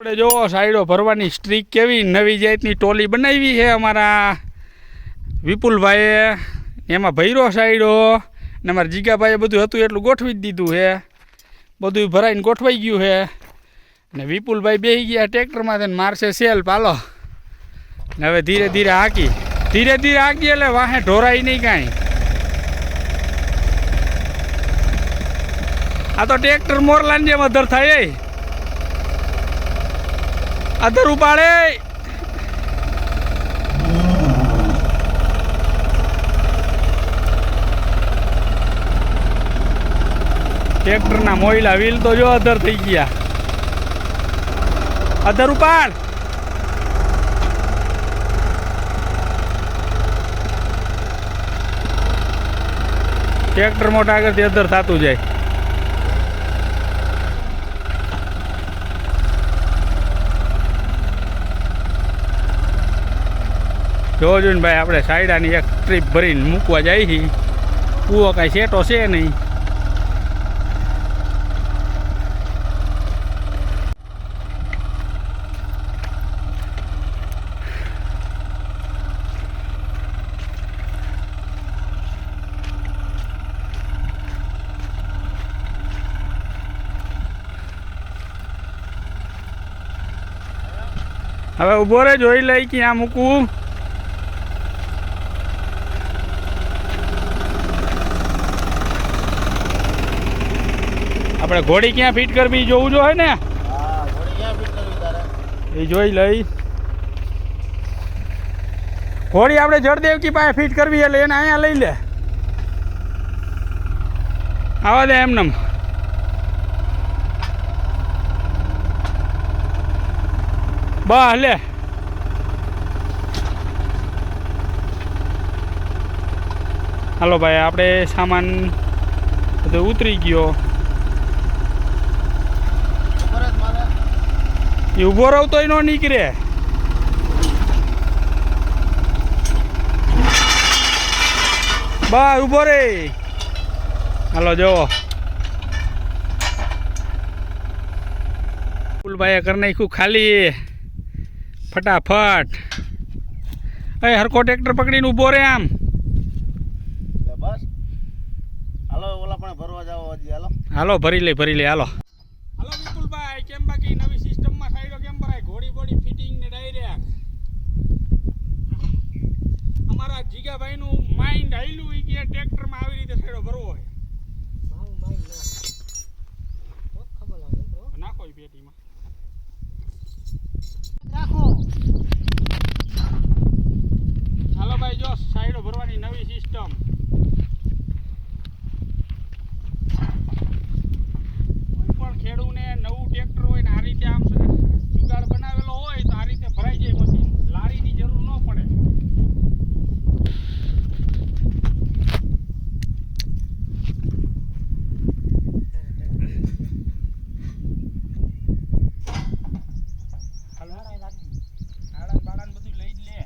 આપણે જોવો સાઈડો ભરવાની સ્ટ્રીક કેવી? નવી જાતની ટોલી બનાવી છે અમારા વિપુલભાઈએ. એમાં ભૈરો સાઈડો ને અમારા જીગાભાઈએ બધું હતું એટલું ગોઠવી જ દીધું છે. બધું ભરાઈને ગોઠવાઈ ગયું છે. ને વિપુલભાઈ બેસી ગયા ટ્રેક્ટરમાં તેને મારશે સેલ, પાલો. ને હવે ધીરે ધીરે હાકી. ધીરે ધીરે હાકી એટલે વાહે ઢોરાય નહીં કાંઈ. આ તો ટ્રેક્ટર મોરલાની જેમ અધર થાય અધર ઉપાડે. ટ્રેક્ટરના મોઈલા વ્હીલ તો જો અધર થઈ ગયા. અધર ઉપાડ. ટ્રેક્ટર મોટા આગળથી અધર થતું જાય. જોજો ને ભાઈ, આપણે સાયડાની એક ટ્રીપ ભરીને મૂકવા જાય છે કૂવો કાંઈ સેટો છે નહીં. હવે ઊભો રે જોઈ લઈ ક્યાં મૂકવું આપણે ઘોડી ક્યાં ફિટ કરવી જોવું જોઈએ ને? એ જોઈ લઈ. ઘોડી આપણે જળદેવકી પાસે ફિટ કરવી એટલે એને અહીંયા લઈ લે. આવા દે એમને બસ લે. હાલો ભાઈ આપણે સામાન બધો ઉતરી ગયો ઉપર જ મારે એ ઊભો રહો તોય ન નીકળે. બા ઊભો રે. હાલો જોવો ફૂલભાઈએ કરી નાખ્યું ખાલી. ફટાફટ. એ હરકો ટ્રેક્ટર પકડીને ઊભો રે આમ. બસ. હાલો ઓલા પણ ભરવા જાવ હજી હાલો. હાલો ભરી લે ભરી લે હાલો વિપુલભાઈ કેમ બાકી નવી સિસ્ટમમાં સાઈડો કેમ ભરાય ઘોડી બોડી ફિટિંગ ને ડાયરેક્ટ જીગાભાઈનું માઇન્ડ હાઈલું એ કે ટ્રેક્ટરમાં આવી રીતે છેડો ભરવો હોય. નાખો પેટીમાં હાલો ભાઈ જો સાઈડો ભરવાની નવી સિસ્ટમ કોઈ પણ ખેડૂને નવું ટ્રેક્ટર હોય ને આ રીતે આમ જુગાડ બનાવેલો હોય તો આ રીતે ભરાઈ જાય મશીન લારીની જરૂર ન પડે હાલો. નાળા બાળાને બધું લઈ જ લે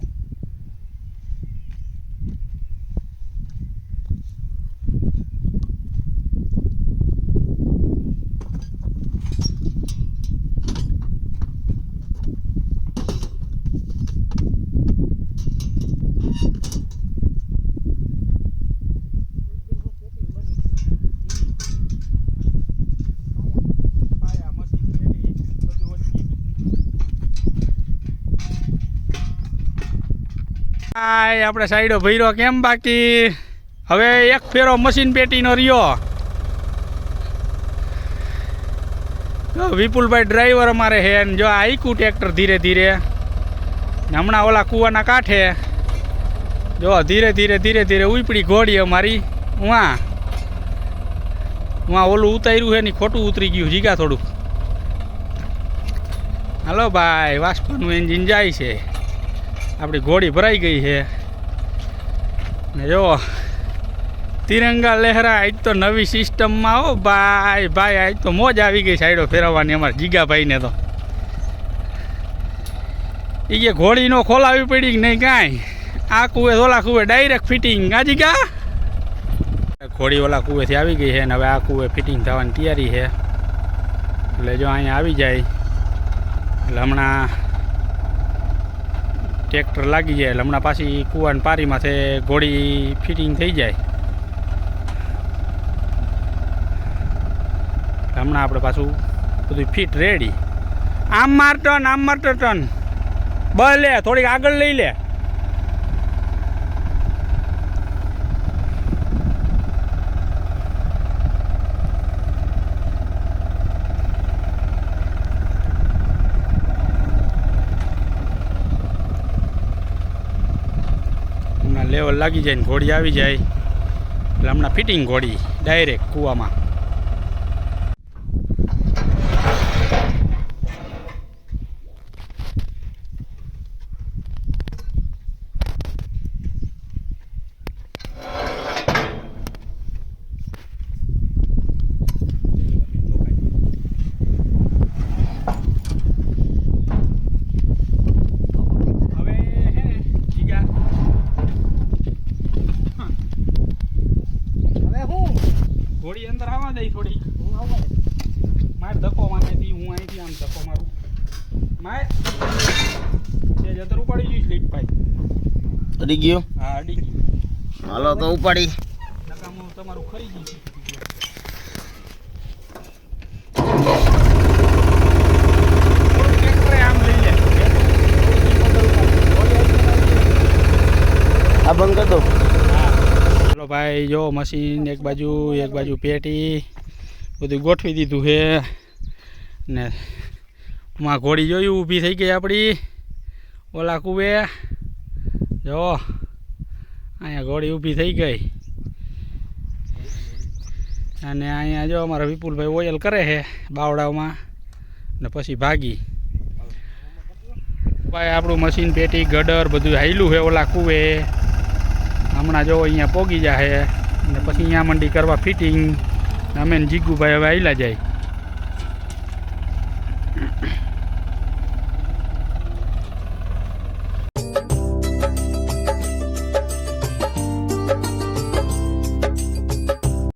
પાયા મશીન પેટી બધું વચ્ચે હાય, આપણે સાઈડો ભૈરો કેમ બાકી? હવે એક ફેરો મશીન પેટીનો રહ્યો. વિપુલભાઈ ડ્રાઈવર અમારે હે ને જો આઈકું ટ્રેક્ટર ધીરે ધીરે. હમણાં ઓલા કૂવાના કાંઠે. જો ધીરે ધીરે ધીરે ધીરે ઉપડી ઘોડી અમારી. ઉવા ઉવા ઓલું ઉતાર્યું છે ને ખોટું ઉતરી ગયું. જીગા થોડુંક. હાલો ભાઈ વાસ્પનું એન્જિન જાય છે. આપણી ઘોડી ભરાઈ ગઈ છે. ને જો, તિરંગા લહેરા આજ તો નવી સિસ્ટમમાં હો ભાઈ ભાઈ, આજ તો મોજ આવી ગઈ સાઈડો ફેરવવાની અમારા જીગાભાઈને તો. એ કે ઘોડીનો ખોલાવી પડી નહીં કાંઈ? આ કુવે, ઓલા કુવે ડાયરેક્ટ ફિટિંગ આ જીગા? ઘોડી ઓલા કુવેથી આવી ગઈ છે ને હવે આ કુવે ફિટિંગ થવાની તૈયારી છે. એટલે જો અહીંયા આવી જાય, એટલે હમણાં ટ્રેક્ટર લાગી જાય એટલે હમણાં પાછી કૂવાની પારીમાંથી ઘોડી ફિટિંગ થઈ જાય. હમણાં આપણે પાછું બધું ફિટ રેડી. આમ માર ટન આમ માર ટન બ થોડીક આગળ લઈ લે હમણાં લેવલ લાગી જાય ને ઘોડી આવી જાય. એટલે હમણાં ફિટિંગ ઘોડી ડાયરેક્ટ કૂવામાં હવે હે ને જીગા હવે હું ઘોડી અંદર આવવા દઈ થોડી હું આવું માર ધક્કો મારેથી હું અહીંથી આમ ધક્કો મારું માર તે જતર ઉપાડી ગયું સ્લીપ ભાઈ. અડી ગયો? હા અડી ગયો. હાલો તો ઉપાડી. નકામું તમારું ખરી ગયું આ બંધ કરી દો. ચલો ભાઈ જો મશીન એક બાજુ એક બાજુ પેટી બધું ગોઠવી દીધું છે. ને માં ઘોડી જોયું ઊભી થઈ ગઈ આપણી ઓલા કુવે જો, અહીંયા ઘોડી ઊભી થઈ ગઈ. અને અહીંયા જો અમારા વિપુલભાઈ ઓયલ કરે છે બાવડાઓમાં. ને પછી ભાગી. ભાઈ, આપણું મશીન, પેટી, ગડર બધું હાયલું છે ઓલા કુવે હમણાં જો અહીંયા પોગી જાય ને પછી અહીંયા મંડી કરવા ફિટિંગ. અમે જીગુભાઈ હવે આયલા જાય.